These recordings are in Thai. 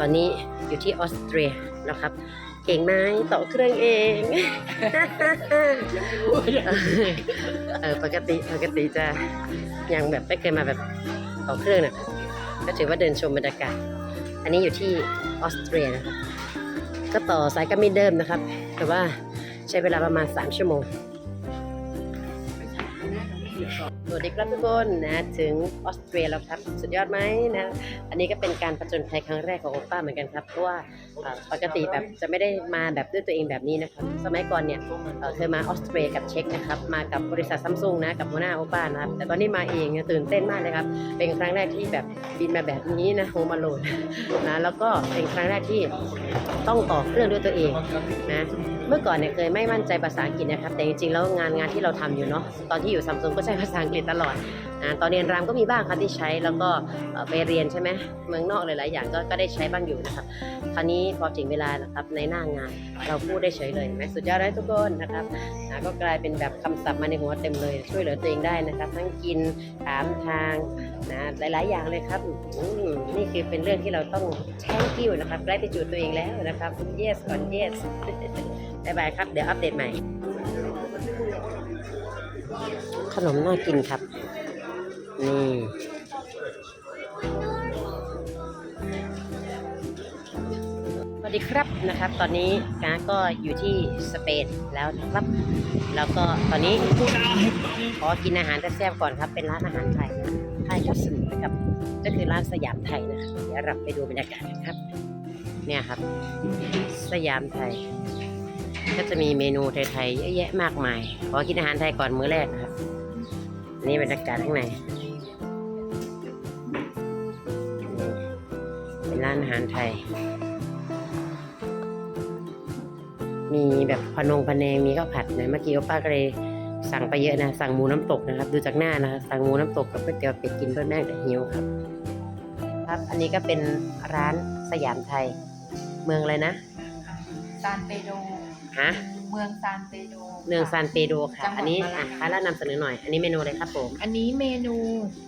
ตอนนี้อยู่ที่ออสเตรียนะครับ เก่งไหมต่อเครื่องเองเออปกติปกติจะยังแบบไม่เคยมาแบบต่อเครื่องนะก็ถือว่าเดินชมบรรยากาศ อันนี้อยู่ที่ออสเตรียนะครับ ก็ต่อสายการบินเดิมนะครับ แต่ว่าใช้เวลาประมาณ 3 ชั่วโมง วัสดีครับทุกคนนะถึงออสเตรียแล้วครับสุดยอดไหมนะอันนี้ก็เป็นการผจญภัยครั้งแรกของโอป้าเหมือนกันครับเพราะว่าปกติแบบจะไม่ได้มาแบบด้วยตัวเองแบบนี้นะครับสมัยก่อนเนี่ยเคยมาออสเตรียกับเช็กนะครับมากับบริษัทซัมซุงนะกับหัวหน้าโอป้านะครับแต่ตอนนี้มาเองตื่นเต้นมากเลยครับเป็นครั้งแรกที่แบบบินมาแบบนี้นะโฮมาโลนนะแล้วก็เป็นครั้งแรกที่ต้องต่อเครื่องด้วยตัวเองนะ มื่อก่อนเนี่ยเคยไม่มั่นใจภาษาอังกฤษนะครับ แต่จริงๆแล้วงานงานที่เราทำอยู่เนาะตอนที่อยู่ซัมซุงก็ใช้ภาษาอังกฤษตลอด ตอนเรียนรามก็มีบ้างครับที่ใช้แล้วก็ไปเรียนใช่ไหมเมืองนอกหลายๆอย่างก็ก็ได้ใช้บ้างอยู่นะครับคราวนี้พอถึงเวลานะครับในหน้างานเราพูดได้เฉยเลยเห็นไหมสุดยอดเลยทุกคนนะครับก็กลายเป็นแบบคำศัพท์มาในหัวเต็มเลย ช่วยเหลือตัวเองได้นะครับ ทั้งกินถามทางนะหลาย ๆ อย่างเลยครับนี่คือเป็นเรื่องที่เราต้องแช่งกิ้วนะครับใกล้ที่จุดตัวเองแล้วนะครับ yes ก่อน yes บายบายครับ เดี๋ยวอัปเดตใหม่ ขนมน่ากินครับ นี่สวัสดีครับนะครับ ตอนนี้กาก็อยู่ที่สเปนแล้วนะครับ แล้วก็ตอนนี้ขอกินอาหารแซ่บๆก่อนครับ เป็นร้านอาหารไทยไทยก็สนุกนะครับก็คือร้านสยามไทยนะครับเดี๋ยวเราไปดูบรรยากาศกันครับ เนี่ยครับ สยามไทย ก็จะมีเมนูไทยๆเยอะแยะมากมาย ขอกินอาหารไทยก่อนมื้อแรกครับ นี่บรรยากาศข้างใน ร้านอาหารไทย มีแบบพะนงพะแนงมีข้าวผัดนะเมื่อกี้ป้าก็เลยสั่งไปเยอะนะ สั่งหมูน้ำตกนะครับ ดูจากหน้านะครับสั่งหมูน้ำตกกับก๋วยเตี๋ยวเป็ดกินเพื่อแม่แต่หิวครับ ครับ อันนี้ก็เป็นร้านสยามไทย เมืองอะไรนะซานเปโดฮะ เมืองซานเปโด เมืองซานเปโดค่ะ จังหวัดอันนี้มาลาอะค้าร้านนำเสนอหน่อย อันนี้เมนูอะไรครับผมอันนี้เมนู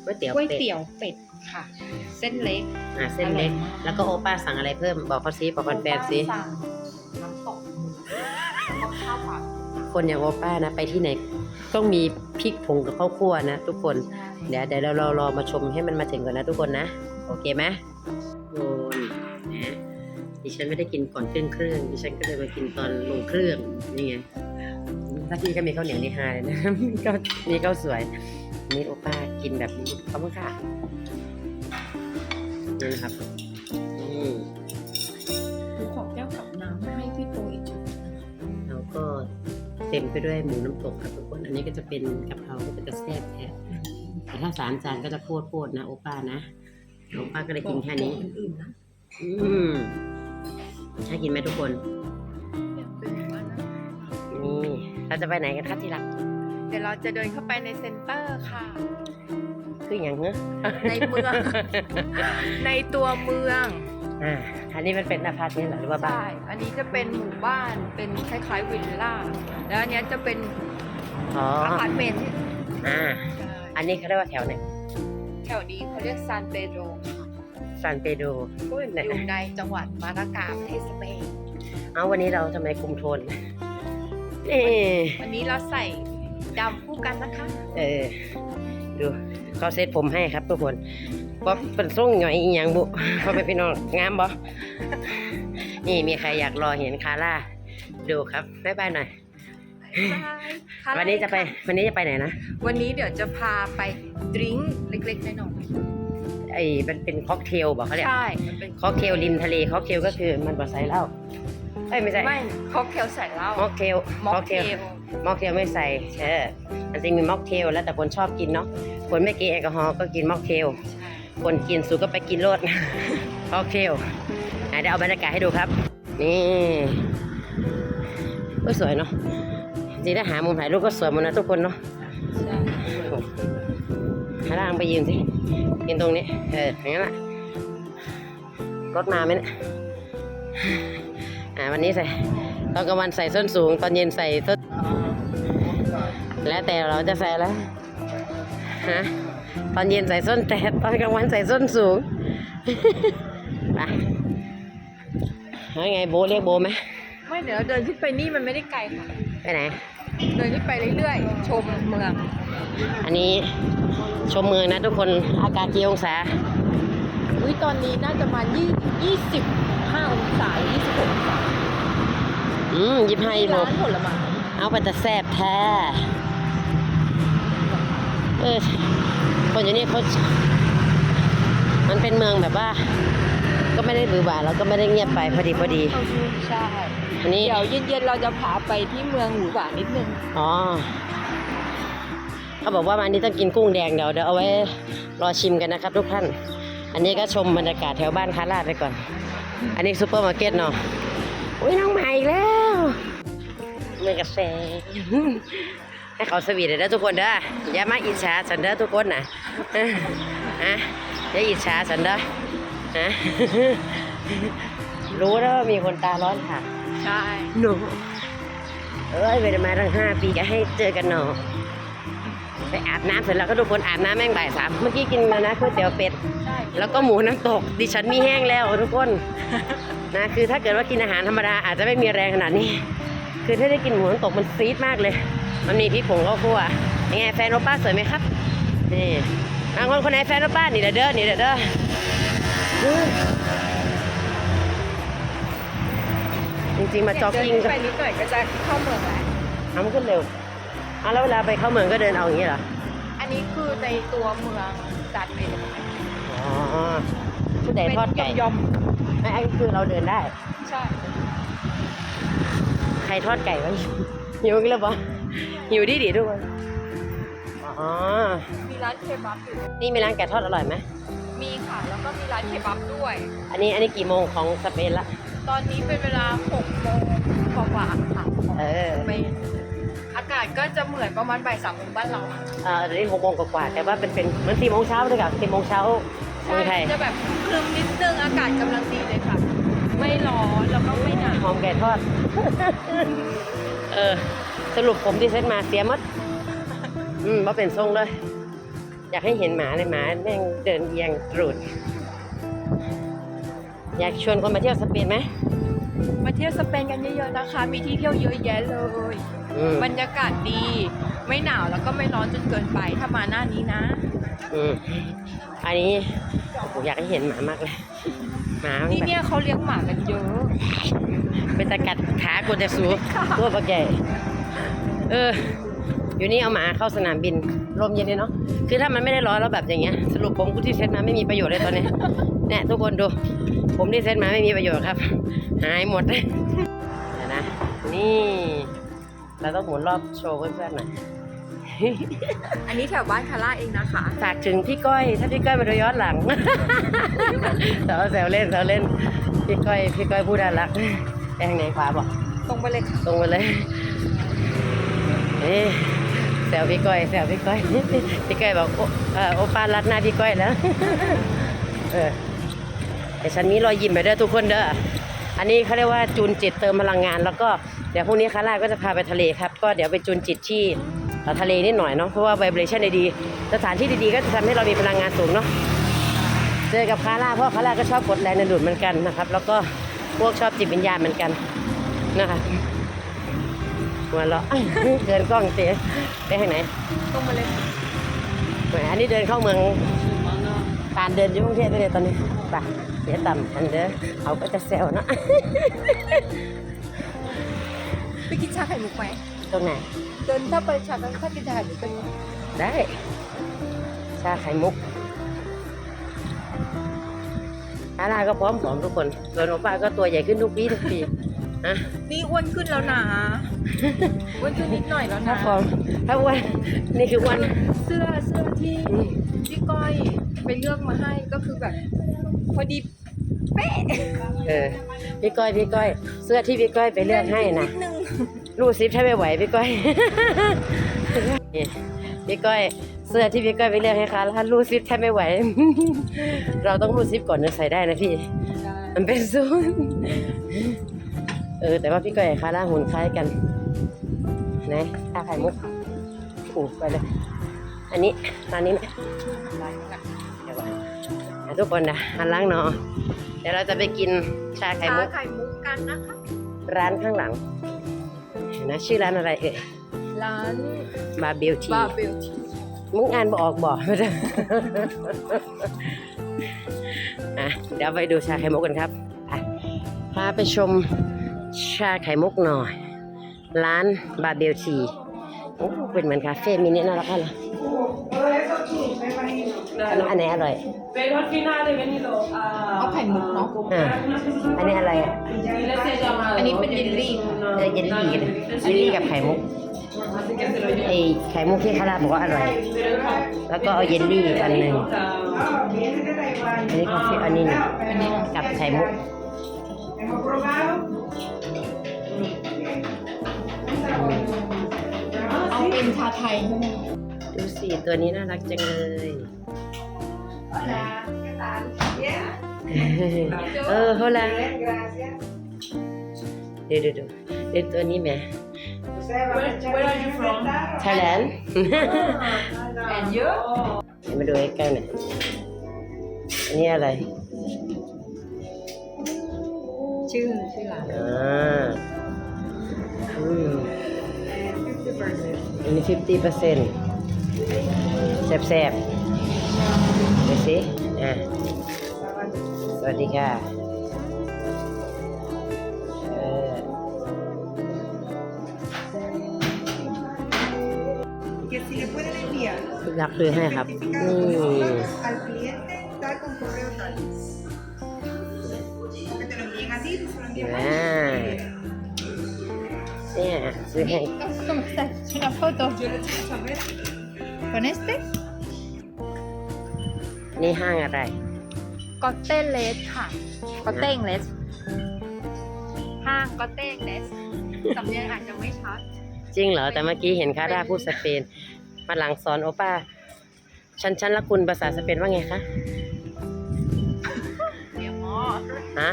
ก๋วยเตี๋ยวก๋วยเป็ดเตี๋ยวเป็ดค่ะ เส้นเล็กอะเส้นเล็ก อร่อยมากแล้วก็โอป้าสั่งอะไรเพิ่ม บอกเขาซิบอกแฟนๆซิ สั่งน้ำตกหมูแล้วก็ข้าวผัดคนอย่างโอป้านะ ไปที่ไหน ต้องมีพริกผงกับข้าวคั่วนะ ทุกคน เดี๋ยวเดี๋ยวเรารอรอมาชมให้มันมาถึงก่อนนะทุกคนนะ โอเคไหมโอนนะดิฉันไม่ได้กินก่อนขึ้นเครื่องดิฉันก็เลยมากินตอนลงเครื่องนี่ไง ถ้าพี่ก็มีข้าวเหนียวนี่ฮาเลยนะก็มีข้าวสวยอันนี่โอป้ากินแบบนี้ขอบคุณค่ะนี่นะครับอืมหนูขอแก้วกับน้ำให้พี่โตอีกชุดแล้วก็เต็มไปด้วยหมูน้ำตกครับทุกคนอันนี้ก็จะเป็นกะเพราก็จะแซ่บแท้แต่ถ้าสามจานก็จะโคตรโคตรนะโอป้านะโอป้าก็เลยกินแค่นี้บอกอื่นๆนะอืมน่ากินไหมทุกคน เราจะไปไหนกันครับที่รัก เดี๋ยวเราจะเดินเข้าไปในเซ็นเตอร์ค่ะ คืออย่างเงี้ยในเมือง ในตัวเมืองอ่าอันนี้มันเป็นอพาร์ตเมนต์เหรอหรือว่าบ้าใช่นอันนี้จะเป็นหมู่บ้านเป็นคล้ายๆวิลล่า แล้วอันเนี้ยจะเป็นอ๋ออพาร์ตเมนต์อ่าใช่อันนี้เขาเรียกว่าแถวไหนแถวนี้เขาเรียกซานเปโดซานเปโดอยู่ในจังหวัดมารากาประเทศสเปนเอาวันนี้เราทำไมคุมโทน นี่วันนี้เราใส่ดำคู่กันนะคะ เออ ดูเขาเซตผมให้ครับทุกคนเพราะเป็นส่งหน่อยอีหยังบุเขาไปพี่น้องงามบ่นี่มีใครอยากรอเห็นคาร่า ดูครับบ๊ายบายหน่อย วันนี้จะไป วันนี้จะไปไหนนะ วันนี้เดี๋ยวจะพาไปดริงก์เล็กๆน้อยไอ้มันเป็นค็อกเทลบอกเขาๆเรียกใช่ มันเป็นค็อกเทลริมทะเลค็อกเทลก็คือมันบ่ใส่เหล้าเอ้ยไม่ใช่ไม่ค็อกเทลใส่เหล้า ม็อกเทลม็อกค็อกเทเทลลม็อกเทลไม่ใส่เออมันจริงมีม็อกเทลแล้วแต่คนชอบกินเนาะ คนไม่กินแอลกอฮอล์ก็กินม็อกเทลใช่คนกินสูก็ไปกินโลดค็อกเทลอะเดี๋ยวเอาบรรยากาศให้ดูครับ นี่ก็สวยเนาะ จริงถ้าหามุมถ่ายรูปก็สวยหมดนะทุกคนเนาะใช่หาล่างไปยืนสิยืนตรงนี้ เอออย่างนั้นแหละรถมาไหมเนี่ย อ่าวันนี้ใส่ตอนกลางวันใส่ส้นสูง ตอนเย็นใส่ส้นแล้วแต่เราจะใส่แล้วฮะตอนเย็นใส่ส้นแต่ตอนกลางวันใส่ส้นสูงไปแล้วไงโบเรียกโบไหมไม่เดี๋ยวเดินขึ้นไปนี่มันไม่ได้ไกลค่ะไปไหน เดินขึ้นไปเรื่อยๆ ชมเมือง อันนี้ชมเมืองนะทุกคนอากาศกี่องศาอุ้ยตอนนี้น่าจะมายี่ยี่สิบ ห้าองศายี่สิบหกองศาอืมยิบให้โบร้านผลไม้เอาไปแต่แซบแท้ เออ คนอยู่นี่เขา มันเป็นเมืองแบบว่า ก็ไม่ได้บือหวาแล้วก็ไม่ได้เงียบไปพอดีพอดี ใช่อันนี้ เดี๋ยวเย็นๆเราจะพาไปที่เมืองหรูหรานิดนึงอ๋อ เขาบอกว่าวันนี้ต้องกินกุ้งแดงเดี๋ยวเดี๋ยวเอาไว้รอชิมกันนะครับทุกท่าน อันนี้ก็ชมบรรยากาศแถวบ้านคาราดไปก่อน อันนี้ซูเปอร์มาร์เก็ตเนาะอุ้ยน้องใหม่อีกแล้วเมืองกาแฟให้เขาสวีทเลยนะทุกคนเด้ออย่ามาอิจฉาฉันเด้อทุกคนนะอะอย่าอิจฉาฉันเด้อนะรู้แล้วว่ามีคนตาร้อนค่ะ ใช่หนูเอ้ยไม่ได้มาตั้งห้าปีก็ให้เจอกันหนอ ไปอาบน้ำเสร็จแล้วก็ทุกคนอาบน้ำแม่งบ่ายสามเมื่อกี้กินมานะก๋วยเตี๋ยวเป็ดใช่แล้วก็หมูน้ำตก ดิฉันมีแห้งแล้วทุกคน นะคือถ้าเกิดว่ากินอาหารธรรมดาอาจจะไม่มีแรงขนาดนี้ คือถ้าได้กินหมูน้ำตกมันซีดมากเลย มันมีพริกผงข้าวคั่วยังไงแฟนโอป้าสวยไหมครับ นี่บางคนคนไหนแฟนโอป้านี่เด้อเด้อนี่เด้อเด้อจริงๆมาจ็อกกิ้งเดินก็ขึ้นไปนิดหน่อยก็จะเข้าเมืองแล้วทำขึ้นเร็ว อะแล้วเวลาไปเข้าเมืองก็เดินเอาอย่างนี้เหรอ อันนี้คือในตัวเมืองจัดเป็นอ๋อผู้ใดทอดไก่ยอมไม่อันนี้คือเราเดินได้ๆใช่ ใครทอดไก่วะหิวกันแล้วปะหิวดิดิทุกคน อ๋อ มีร้านเคบับอยู่นี่มีร้านไก่ทอดอร่อยไหมมีค่ะ แล้วก็มีร้านเคบับด้วย อันนี้อันนี้กี่โมงของสเปนละ ตอนนี้เป็นเวลา6โมงกว่าๆค่ะเออไม่ อากาศก็จะเหมือนประมาณบ่ายสามโมงบ้านเราเออเดี๋ยวนี้หกโมงกว่าๆแต่ว่าเป็นเป็นเหมือนสี่โมงเช้าเลยกับสี่โมงเช้าเมืองไทยจะแบบคลึมนิดนึงอากาศกำลังดีเลยค่ะ ไม่ร้อนแล้วก็ไม่หนาวหอมไก่ทอด เออสรุปผมที่เซ็ตมาเสียหมดอืมว่าเป็นทรงเลย อยากให้เห็นหมาเลยหมาแม่งเดินเอียงตรูดอยากชวนคนมาเที่ยวสเปนไหมมาเที่ยวสเปนกันเยอะๆนะคะ มีที่เที่ยวเยอะแยะเลย อืมบรรยากาศดี ไม่หนาวแล้วก็ไม่ร้อนจนเกินไปถ้ามาหน้านี้นะ อืมอันนี้ผมอยากให้เห็นหมามากเลยหมามันที่แบบเนี่ยเขาเลี้ยงหมากันเยอะเป็นตะกัดขากดจะสูตัวปลาใหญ่เออ อยู่นี่เอาหมาเข้าสนามบินลมเย็นเลยเนาะคือถ้ามันไม่ได้ร้อนแล้วแบบอย่างเงี้ยสรุปผมกูที่เซ็ตมาไม่มีประโยชน์เลยตอนเนี้ยเนี่ยทุกคนดู ผมที่เซ็ตมาไม่มีประโยชน์ครับ หายหมดเลยเดี๋ยวนะนี่ เราต้องหมุนรอบโชว์เพื่อนๆหน่อย อันนี้แถวบ้านคาร่าเองนะคะ ฝากถึงพี่ก้อย ถ้าพี่ก้อยมาดูย้อนหลัง แซวแซวเล่นแซวเล่น พี่ก้อยพี่ก้อยพูดน่ารักไปทางไหนขวาบอกตรงไปเลยค่ะ ตรงไปเลยนี่แซวพี่ก้อยแซวพี่ก้อย พี่ก้อยบอกโอเอ่อโอป้ารัดหน้าพี่ก้อยแล้ว เออแต่ฉันมีรอยยิ้มไปเด้อทุกคนเด้อ อันนี้เขาเรียกว่าจูนจิตเติมพลังงาน แล้วก็เดี๋ยวพรุ่งนี้คาร่าก็จะพาไปทะเลครับ ก็เดี๋ยวไปจูนจิตที่เอ่อทะเลนิดหน่อยเนาะเพราะว่าไวเบรชั่นดีๆสถานที่ดีๆก็จะทำให้เรามีพลังงานสูงเนาะเจอกับคาร่าเพราะคาร่าก็ชอบกดแรงในดูดเหมือนกันนะครับ แล้วก็พวกชอบจิตวิญญาณเหมือนกันนะคะหัวเราะเดินกล้องเตะไปทางไหนตรงไปเลยค่ะแหมอันนี้เดินเข้าเมืองปานเดินอยู่กรุงเทพไปเลยตอนนี้ไป เดี๋ยวต่ำอันเด้อเขาก็จะแซวเนอะไปกินชาไข่มุกไหมตรงไหน เดินถ้าไปชาถ้ากินชาไข่มุกเป็นไงได้ ชาไข่มุกอาลาก็พร้อมผอมทุกคนส่วนโอป้าก็ตัวใหญ่ขึ้นทุกปีทุกปี นะนี่อ้วนขึ้นแล้วนะอ้วนขึ้นนิดหน่อยแล้วถ้านะผอมถ้าอ้วนนี่คืออ้วนเสื้อเสื้อที่พี่ก้อยไปเลือกมาให้ก็คือแบบ พอดีเป๊ะเออพี่ก้อยพี่ก้อย เสื้อที่พี่ก้อยไปเลือกให้นะ ดนึงรูดซิปถ้าไม่ไหวพี่ก้อย นี่พี่ก้อยเสื้อที่พี่ก้อยไปเลือกให้ค่ะแล้วรูดซิปแทบไม่ไหว เราต้องรูดซิปก่อนจะใส่ได้นะพี่ มันเป็นซูนเอ เออแต่ว่าพี่ก้อยกับคาร่าหุ่นคล้ายกันนะชาไข่มุกอู้ไปเลยอันนี้ร้านนี้ไหมเดี๋ยวก่อนอะทุกคนนะหันหล้างเนาะเดี๋ยวเราจะไปกินชาไข่ชามุกไข่มุกกันนะคะร้ร้านข้างหลังเห็นนะชื่อร้านอะไรเอ่ยร้านบาเบลทีบาเบลทีมุกงานบออกบอกอะเดี๋ยวไปดูชาไข่มุกกันครับไปพาไปชม ชาไข่มุกหน่อย ร้านบาเบลทีโอ้เป็นเหมือนคาเฟ่มินิน่ารักอะเลยอันไหนอร่อย Pero al final he venido a. เอาไข่มุกเนาะอ่าอันนี้อะไรอะ Y les he llamado. Anís Pellegrini. una- เออเยลลี่กันเยลลี่กับไข่มุก Así que se lo llevo. ไอไข่มุกที่คาราบอกว่าอร่อย แล้วก็เอาเยลลี่อันหนึ่งอันนี้คาเฟ่อันนี้หนึ่งกับไข่มุก เอาเป็นชาไทยใช่ไหมดูสิตัวนี้น่ารักจังเลยเออโฮลาเดี๋ยวเดี๋ยวเดี๋ยวเดี๋ยวตัวนี้แหม Where, where are you from? ไทยแลนด์ And you เดี๋ยวมาดูใกล้ๆหน่อยอันนี้อะไร ชื่อชื่อร้านอ่าอืม อันนี้ฟิฟตี้เปอร์เซ็นต์แซ่บๆดูสิอะสวัสดีค่ะเออ que si le pueden enviar รักซื้อให้ครับ certificado นี่ original al cliente tal con correo tal. O que te lo envíen a ti, tú se lo envías a อ่าเนี่ยซื้อให้ ¿Cómo estás? Una foto. ¿Con este? นี่ห้างอะไร ก็เต้เลสค่ะก็เต้งเลสห้างก็เต้งเลสสำเนียงอาจจะไม่ชัด จริงเหรอ แต่เมื่อกี้เห็นคาร่าพูดสเปน มาหลังสอนโอป้าฉันฉันละคุณภาษาสเปนว่าไงคะเมียมอฮะ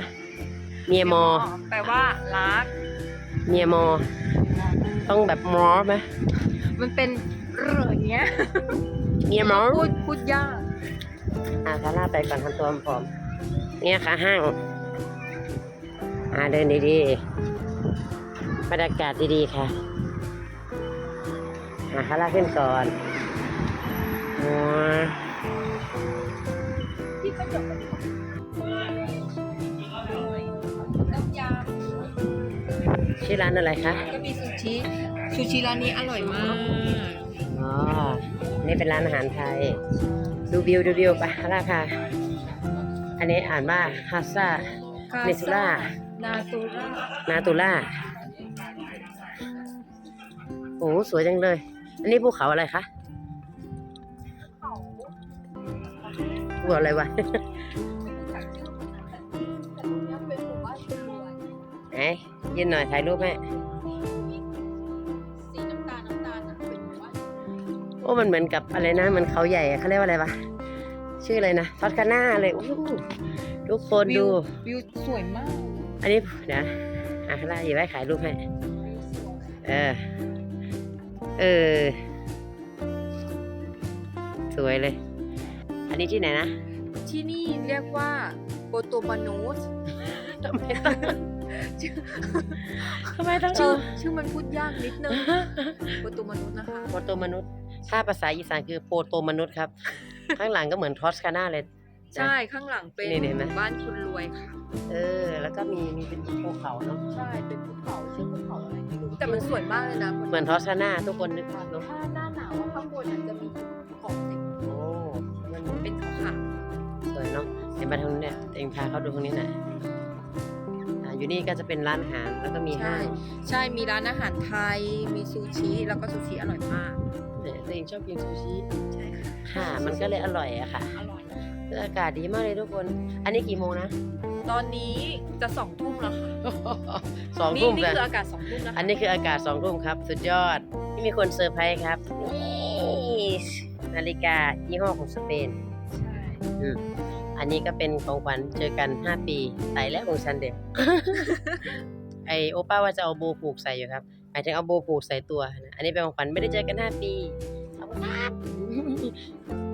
เมียมอ แปลว่ารัก เมียมอ ต้องแบบมอไหมมันเป็นเรื่องเงี้ยเมียมอพูดพูดยากอะคาร่าไปก่อนทำตัวผอมๆเนี่ยค่ะห้างอ่าเดินดีๆบรรยากาศดีๆค่ะอะคาร่าขึ้นก่อนอ๋อที่ประจบ ชื่อร้านอะไรคะ ก็มีซูชิ ซูชิร้านนี้อร่อยมาก อ๋อ นี่เป็นร้านอาหารไทย ดูวิวดูวิวไปคาร่าค่ะอันนี้อ่านว่าฮาซาเนซูล่า นาตูร่านาตูล่า โอ้สวยจังเลย อันนี้ภูเขาอะไรคะเขาภูเขาอะไรวะไม่รู้จักชื่อมันนะแต่แต่ตรงเนี้ยเป็นหมู่บ้านคนรว ยไหนยืนหน่อยถ่ายรูปให้สีน้ำตาลน้ำตาลนะเป็นหมู่บ้านโอ้มันเหมือนกับอะไรนะ มันเขาใหญ่อะเขาเรียกว่าอะไรวะชื่ออะไรนะทอสคาน่าเลยอู้หูทุกคนดู วิวสวยมากอันนี้เดี๋ยวอะคาร่าหยิบไว้ถ่ายรูปให้ วิวสวยเออ เออ สวยเลย อันนี้ที่ไหนนะ ที่นี่เรียกว่าโปโตมานูส ทำไมต้อง ทำไมต้องชื่อเอาชื่อมันพูดยากนิดนึงโปโตมานูสนะคะโปโตมนุษย์ ถ้าภาษาอีสานคือโปโตมนุษย์ครับ ข้างหลังก็เหมือนทอสคาน่าเลย ใช่ข้างหลังเป็นนี่เห็นไหมหมู่บ้านคนรวยค่ะ เออ แล้วก็มีมีเป็นภูเขาเนาะใช่เป็นภูเขาชื่อภูเขาอะไรไม่รู้แต่มันสวยมากเลยนะเหมือนทอสคาน่าทุกคนนึกภาพเนาะถ้าหน้าหนาวอะข้างบนอาจจะมีของเต็มโอ้มันเป็นขาวสวยเนาะเห็นมาทางนู้นเนี่ยเองพาเขาดูตรงนี้หน่อย อ่าอยู่นี่ก็จะเป็นร้านอาหารแล้วก็มีๆห้าใช่งใช่มีร้านอาหารไทย มีซูชิแล้วก็ซูชิอร่อยมาก เนี่ยตัวเองชอบกินซูชิใช่ค่ะค่ะ มันก็เลยอร่อยอะค่ะอร่อยนะคืออากาศดีมากเลยทุกคน อันนี้กี่โมงนะ ตอนนี้จะสองทุ่มแล้วค่ะสองนี่ทุ่มนี่กันคืออากาศสองทุ่มแล้วอันนี้คืออากาศสองทุ่มครับ สุดยอดที่มีคนเซอร์ไพรส์ครับนี่นาฬิกายี่ห้อของสเปน ใช่อืม อันนี้ก็เป็นของขวัญเจอกัน 5 ปีตายแล้วของฉันเด็กเอไอโอป้าว่าจะเอาโบผูกใส่อยู่ครับหมายถึงเอาโบผูกใส่ตัวนะอันนี้เป็นของขวัญไม่ได้เจอกันห้าปีขอบคุณครับ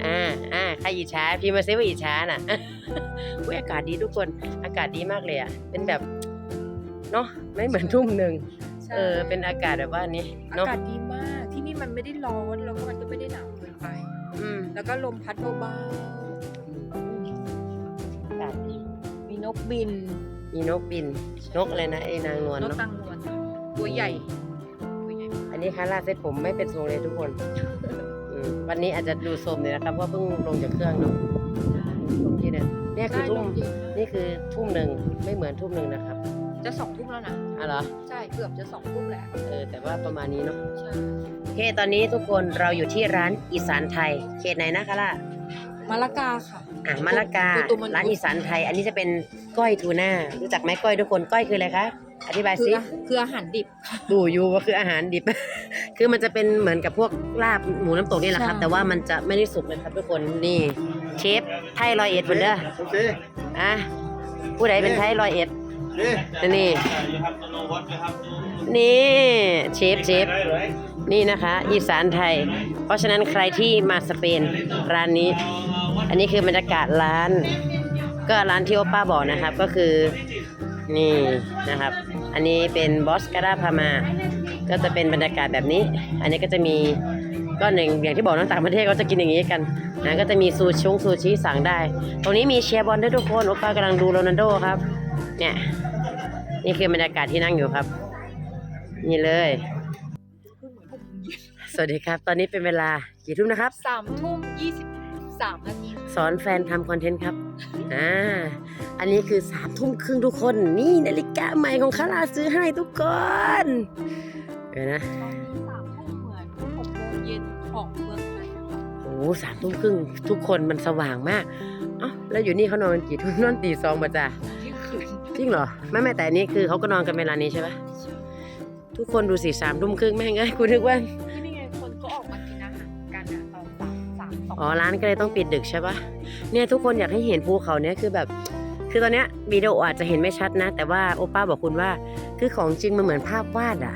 อ่าอ่าใครอิจฉาพี่มาเซว่าอิจฉาน่ะอุ้ยอากาศดีทุกคนอากาศดีมากเลยอะเป็นแบบเนาะไม่เหมือนทุ่มหนึ่งใช่เออเป็นอากาศแบบว่านี้อาเนาะกาศดีมากที่นี่มันไม่ได้ร้อนแล้วก็มันก็ไม่ได้หนาวเกินไป อืมแล้วก็ลมพัดเบาอ นกบิน มีนกบิน นกอะไรนะไอ้นางนวลนกเนาะ ตังนวลตัวใหญ่ตัวใหญ่มากอันนี้คาร่าเซ็ตผมไม่เป็นทรงเลยทุกคนอืมวันนี้อาจจะดูโสมเลยนะครับเพราะเพิ่งลงจากเครื่องเนาะทุ่มที่เนี่ยเนี่ยคือได้ทุ่ลมมเย็นมากนี่คือทุ่มหนึ่งไม่เหมือนทุ่มหนึ่งนะครับจะสองทุ่มแล้วนะอะเหรอ ใช่เกือบจะสองทุ่มแล้วเออ แต่ว่าประมาณนี้เนาะ ใช่โอเค ตอนนี้ทุกคนเราอยู่ที่ร้านอีสานไทย เขตไหนนะคาร่ามะละกาค่ะ อะมะละกาตัวตัวมันร้านอีสานไทย อันนี้จะเป็นก้อยทูน่ารู้จักไหมก้อยทุกคนก้อยคืออะไรคะอธิบายคือสิอาคืออาหารดิบ ดูอยู่ว่าคืออาหารดิบ คือมันจะเป็นเหมือนกับพวกลาบหมูน้ำตกนี่แหละครับ ใช่ แต่ว่ามันจะไม่ได้สุกเลยครับ ทุกคนนี่เชฟไทยรอยเอ็ดเพิ่นเด้อโอเคอะผู้ใดเป็นไทยรอยเอ็ดนี่นี่นี่เชฟเชฟนี่นะคะอีสานไทย เพราะฉะนั้นใครที่มาสเปนร้านนี้ อันนี้คือบรรยากาศร้าน ก็ร้านที่โอป้าบอกนะครับก็คือนี่นะครับ อันนี้เป็นบอสการาพามา ก็จะเป็นบรรยากาศแบบนี้ อันนี้ก็จะมีก็หนึ่งอย่างที่บอกนักต่างประเทศก็จะกินอย่างนี้กันนะก็จะมีซูชงซูชิสั่งได้ ตรงนี้มีเชียร์บอลด้วยทุกคนโอป้ากำลังดูโรนัลโดครับเนี่ยนี่คือบรรยากาศที่นั่งอยู่ครับ นี่เลย สวัสดีครับ ตอนนี้เป็นเวลากี่ทุ่มนะครับสามทุ่มยี่สิบ สามนาทีสอนแฟนทำคอนเทนต์ครับ อ่า อันนี้คือสามทุ่มครึ่งทุกคน นี่นาฬิกาใหม่ของคาราซื้อให้ทุกคนเดี๋ยวนะตอนนี้สามทุ่มเหมือนหกโมงเย็นของเมืองไทยค่ะโอ้โหสามทุ่มครึ่งทุกคนมันสว่างมากเอ้าแล้วอยู่นี่เขานอนกี่ทุ่มนอนตีสองป่ะจ้ะเที่ยงคืนจริงเหรอไม่ไม่แต่อันนี้คือเขาก็นอนกันเวลานี้ใช่ปะทุกคนดูสิสามทุ่มครึ่งแม่งเอ้ยกูนึกว่า องอ๋อร้านก็เลยต้องปิดดึกใช่ปะเนี่ยทุกคนอยากให้เห็นภูเขาเนี่ยคือแบบ คือตอนเนี้ยวิดีโออาจจะเห็นไม่ชัดนะ แต่ว่าโอป้าบอกคุณว่า คือของจริงมันเหมือนภาพวาดอะ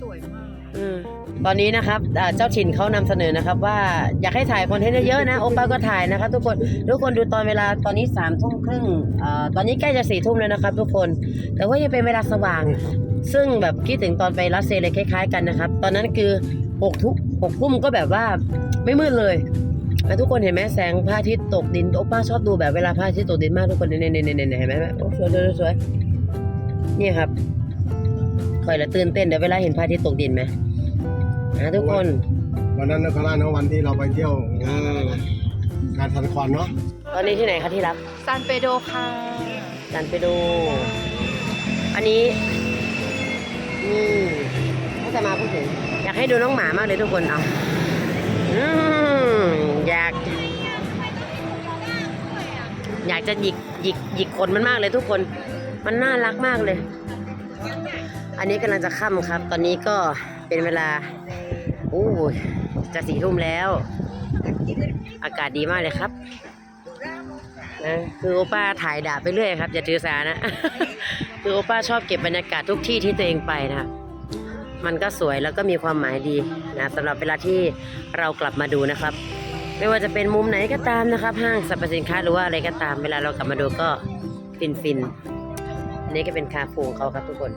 สวยมากอืมตอนนี้นะครับอ่าเจ้าถิ่นเขานำเสนอนะครับ ว่าอยากให้ถ่ายคอนเทนต์เยอะๆนะโอป้าก็ถ่ายนะครับ ทุกคนทุกคนดูตอนเวลาตอนนี้สามทุ่มครึ่งอ่าตอนนี้ใกล้จะสี่ทุ่มแล้วนะครับ ทุกคน แต่ว่ายังเป็นเวลาสว่าง ซึ่งแบบคิดถึงตอนไปรัสเซียเลยคล้าย ๆ กันนะครับ ตอนนั้นคือ หกทุกหกทุ่มก็แบบว่าไม่มืดเลยแล้วทุกคนเห็นไหมแสงพระอาทิตย์ตกดินโอป้าชอบดูแบบเวลาพระอาทิตย์ตกดินมากทุกคนเนี่ยเนี่ยเนี่ยเนี่ยเห็นไหมโอ้สวยสวยสวยนี่ครับคอยละตื่นเต้นเดี๋ยวเวลาเห็นพระอาทิตย์ตกดินไหมนะทุกคน วันนั้นนะคาร่าเนาะวันที่เราไปเที่ยวงานการทันควันเนาะตอนนี้ที่ไหนคะที่รักซานเปโดค่ะดันไปดูอันนี้อืมตั้งแต่มาพูดถึงอยากให้ดูน้องหมามากเลยทุกคนเอาอยาก อยากจะหยิกหยิกหยิกขนมันมากเลยทุกคน มันน่ารักมากเลย อันนี้กำลังจะค่ำครับ ตอนนี้ก็เป็นเวลาโอ้จะสี่ทุ่มแล้ว อากาศดีมากเลยครับนะคือโอป้าถ่ายด่าไปเรื่อยครับ อย่าถือสานะ คือโอป้าชอบเก็บบรรยากาศทุกที่ที่ตัวเองไปนะครับ มันก็สวยแล้วก็มีความหมายดีนะสำหรับเวลาที่เรากลับมาดูนะครับ ไม่ว่าจะเป็นมุมไหนก็ตามนะครับ ห้างสรรพสินค้าหรือว่าอะไรก็ตาม เวลาเรากลับมาดูก็ฟินฟินๆอันนี้ก็เป็นคาฟูของเขาครับทุกคน